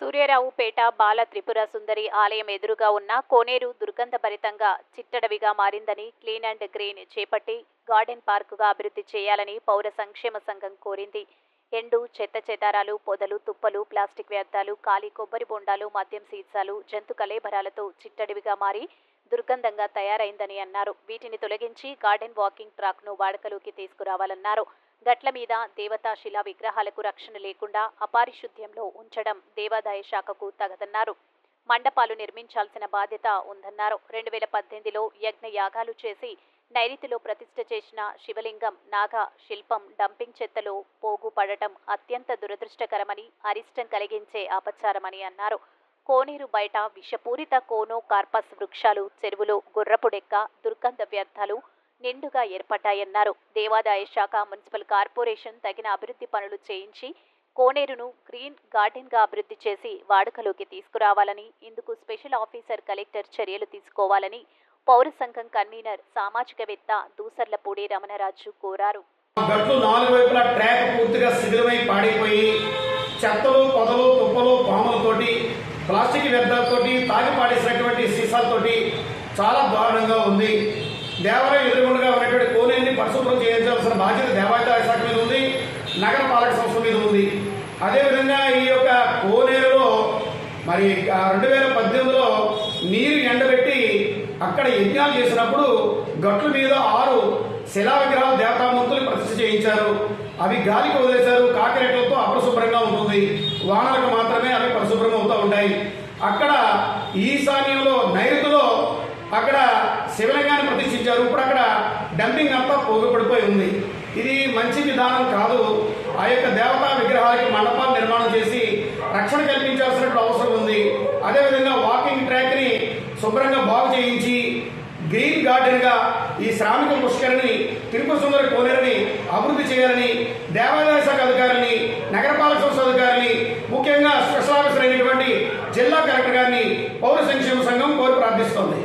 సూర్యారావుపేట బాల త్రిపుర సుందరి ఆలయం ఎదురుగా ఉన్న కోనేరు దుర్గంధభరితంగా చిట్టడవిగా మారిందని క్లీన్ అండ్ గ్రీన్ చేపట్టి గార్డెన్ పార్కుగా అభివృద్ధి చేయాలని పౌర సంక్షేమ సంఘం కోరింది. ఎండు చెత్త చెదారాలు పొదలు తుప్పలు ప్లాస్టిక్ వ్యర్థాలు ఖాళీ కొబ్బరి బొండాలు మద్యం సీసాలు జంతు కలేబరాలతో చిట్టడివిగా మారి దుర్గంధంగా తయారైందని అన్నారు. వీటిని తొలగించి గార్డెన్ వాకింగ్ ట్రాక్ను వాడుకలోకి తీసుకురావాలన్నారు. గట్ల మీద దేవతా శిలా విగ్రహాలకు రక్షణ లేకుండా అపారిశుద్ధ్యంలో ఉంచడం దేవాదాయ శాఖకు తగదన్నారు. మండపాలు నిర్మించాల్సిన బాధ్యత ఉందన్నారు. రెండు వేల పద్దెనిమిదిలో యజ్ఞ యాగాలు చేసి నైరుతిలో ప్రతిష్ఠ చేసిన శివలింగం నాగ శిల్పం డంపింగ్ చెత్తలో పోగు పడటం అత్యంత దురదృష్టకరమని అరిష్టం కలిగించే అపచారమని అన్నారు. కోనేరు బయట విషపూరిత కోనో కార్పస్ వృక్షాలు చెరువులో గుర్రపుడెక్క దుర్గంధ వ్యర్థాలు నిండుగా ఏర్పడ్డాయన్నారు. దేవాదాయ శాఖ మున్సిపల్ కార్పొరేషన్ తగిన అభివృద్ధి పనులు చేయించి కోనేరును గ్రీన్ గార్డెన్గా అభివృద్ధి చేసి వాడుకలోకి తీసుకురావాలని ఇందుకు స్పెషల్ ఆఫీసర్ కలెక్టర్ చర్యలు తీసుకోవాలని పౌర సంఘం కన్వీనర్ సామాజికవేత్త దూసర్లపూడి రమణరాజు కోరారు. ప్లాస్టిక్ వ్యర్థాలతోటి తాగి పాడేసినటువంటి సీసాలతోటి చాలా దారుణంగా ఉంది. దేవాలయం ఎదురుగుండగా ఉన్నటువంటి కోనేరుని పరిశుభ్రం చేయించాల్సిన బాధ్యత దేవాదాయ శాఖ మీద ఉంది నగరపాలక సంస్థ మీద ఉంది. అదేవిధంగా ఈ యొక్క కోనేరులో మరి రెండు వేల పద్దెనిమిదిలో నీరు ఎండబెట్టి అక్కడ యజ్ఞాలు చేసినప్పుడు గట్ల మీద ఆరు శిలా విగ్రహాలు దేవతామూర్తులు ప్రతిష్ఠ చేయించారు. అవి గాలికి వదిలేశారు కాకిరెట్లతో అపరిశుభ్రంగా ఉంటుంది. వానలకు మాత్రమే అవి ఉన్నాయి అక్కడ ఈశాన్యంలో నైరుతిలో అక్కడ శివలింగాన్ని ప్రతిష్ఠించారు. ఇప్పుడు అక్కడ డంపింగ్ అంతా పోగుపడిపోయి ఉంది. ఇది మంచి విధానం కాదు. ఆ యొక్క దేవతా విగ్రహాలకి మండపాలు నిర్మాణం చేసి రక్షణ కల్పించాల్సినటువంటి అవసరం ఉంది. అదేవిధంగా వాకింగ్ ట్రాక్ని శుభ్రంగా బాగు చేయించి గ్రీన్ గార్డెన్గా ఈ శ్రామిక పుష్కరిని తిరుపతి సుందర కోనేరుని అభివృద్ధి చేయాలని దేవాదాయ శాఖ అధికారిని నగరపాలక సంస్థ అధికారిని ముఖ్యంగా స్పెషల్ ఆఫీసర్ అయినటువంటి జిల్లా కలెక్టర్ గారిని పౌర సంక్షేమ సంఘం కోరి ప్రార్థిస్తోంది.